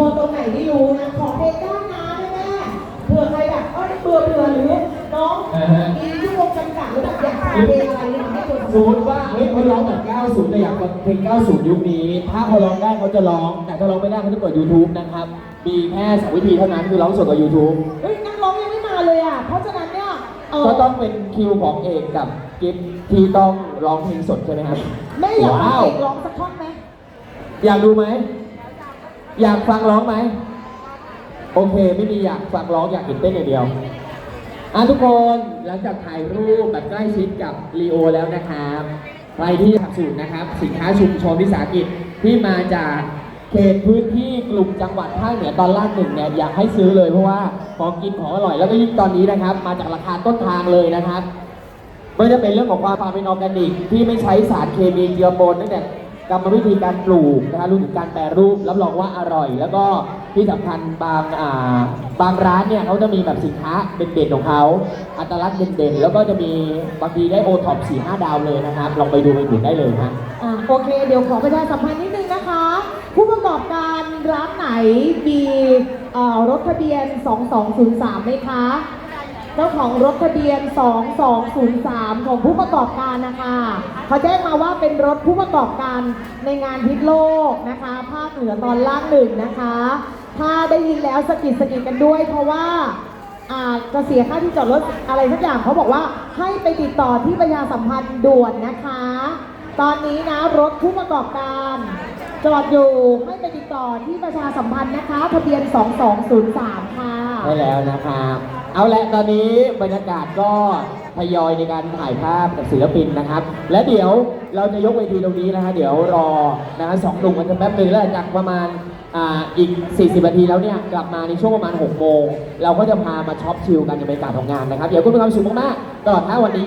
ทัวร์ตรงไหนไม่รู้นะ ขอเพลงด้านน้ำแม่เผื่อใครแบบเอ้ยเบื่อเบื่อหรือน้องอ่าฮะมีชั่วโมงจำกัดหรือแบบอยากฟังเพลงอะไรเนี่ยให้คนสมมติว่าเฮ้ยเขาร้องแบบ 90 แต่อยากฟังเพลง 90 ยุคนี้ ถ้าเขาร้องได้เขาจะร้อง แต่ถ้าร้องไม่ได้เขาจะเปิด YouTube นะครับ มีแค่สองวิธีเท่านั้นคือร้องสดกับ YouTube เฮ้ยนักร้องยังไม่มาเลยอะ เพราะฉะนั้นเนี่ยเออก็ต้องเป็นคิวของเอกกับกิฟที่ต้องร้องเพลงสดใช่ไหมครับแม่อยากฟังว้าวเอกร้องสักท่อนไหมอยากดูไหม อยากฟังร้องไหม โอเค ไม่มีอยากฟังร้องอยากเห็นเต้นอย่างเดียวอะทุกคนหลังจากถ่ายรูปแบบใกล้ชิดกับลีโอแล้วนะครับใครที่สนับสนุนนะครับ สินค้าชุมชนวิสาหกิจที่มาจากเขตพื้นที่กลุ่มจังหวัดภาคเหนือตอนล่างหนึ่งเนี่ยอยากให้ซื้อเลยเพราะว่าของกินของอร่อยแล้วก็ยิ่งตอนนี้นะครับ มาจากราคาต้นทางเลยนะครับไม่ว่าจะเป็นเรื่องของความเป็นออร์แกนิกที่ไม่ใช้สารเคมีเจือปนตั้งแต่ กรรมวิธีการปลูกนะครับรวมถึงการแปรรูปรับรองว่าอร่อย แล้วก็ที่สำคัญบางอ่าบางร้านเนี่ยเขาจะมีแบบสินค้าเด่นๆของเขาอัตลักษณ์เด่นๆ แล้วก็จะมีบางทีได้โอท็อปสี่ห้าดาวเลยนะครับลองไปดูไปดูได้เลยฮะ อะโอเค เดี๋ยวขอประชาสัมพันธ์นิดนึงนะคะ ผู้ประกอบการร้านไหนมีเอ่อรถทะเบียน 2203ไหมคะ เจ้าของรถทะเบียน 2203 ของผู้ประกอบการนะคะเขาแจ้งมาว่าเป็นรถผู้ประกอบการในงานพิษโลกนะคะ ภาคเหนือตอนล่างหนึ่งนะคะ ถ้าได้ยินแล้วสะกิดสะกิดกันด้วย เพราะว่าอ่าจะเสียค่าที่จอดรถอะไรสักอย่างเขาบอกว่าให้ไปติดต่อที่ประชาสัมพันธ์ด่วนนะคะ ตอนนี้นะรถผู้ประกอบการจอดอยู่ให้ไปติดต่อที่ประชาสัมพันธ์นะคะ ทะเบียน 2203 ค่ะ ได้แล้วนะครับ เอาละตอนนี้บรรยากาศก็ทยอยในการถ่ายภาพกับศิลปินนะครับ และเดี๋ยวเราจะยกเวทีตรงนี้นะฮะเดี๋ยวรอนะฮะสองหนุ่มกันแป๊บนึงแล้วจากประมาณอ่าอีก 40นาทีแล้วเนี่ยกลับมาในช่วงประมาณ6โมงเราก็จะพามาช็อปชิลกันในบรรยากาศของงานนะครับ เดี๋ยวคุณมีความสุขมากๆตลอดทั้งวันนี้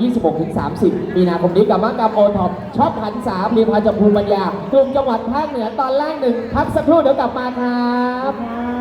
26-30 มีนาคมนี้กับมากรรโอท็อปช็อปหันสามรีพาจากภูมิปัญญากลุ่มจังหวัดภาคเหนือตอนล่างหนึ่งพักสักครู่เดี๋ยวกลับมาครับ